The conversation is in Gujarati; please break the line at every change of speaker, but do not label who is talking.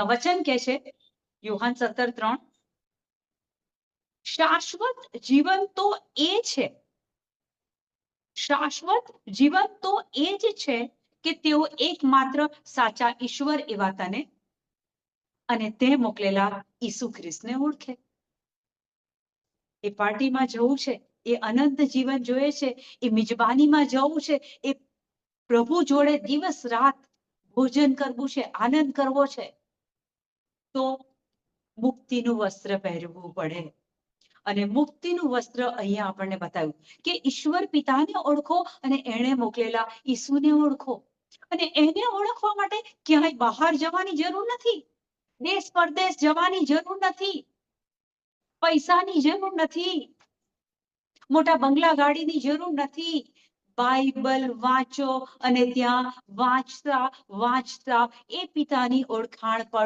વચન કે છે, યુહાન સત્તર ત્રણ. શાશ્વત જીવન તો એ છે. શાશ્વત જીવન તો એ જ છે કે તેઓ એકમાત્ર સાચા ઈશ્વર એવા તને અને તે મોકલેલા ઈસુ ખ્રિસ્તને ઓળખે. એ પાર્ટીમાં જવું છે, એ અનંત જીવન જોઈએ છે, એ મિજબાનીમાં જવું છે, એ પ્રભુ જોડે દિવસ રાત ભોજન કરવું છે, આનંદ કરવો છે. તો મુક્તિનું વસ્ત્ર પહેરવું પડે. અને મુક્તિનું વસ્ત્ર અહીંયા આપણને બતાવ્યું કે ઈશ્વર પિતાને ઓળખો અને એણે મોકલેલા ઈસુને ઓળખો. અને એને ઓળખવા માટે ક્યાંય બહાર જવાની જરૂર નથી. દેશ પરદેશ જવાની જરૂર નથી. પૈસાની જરૂર નથી. મોટા બંગલા ગાડીની જરૂર નથી. બાઇબલ વાંચો અને ત્યાં વાંચતા વાંચતા એ પિતાની ઓળખાણ પર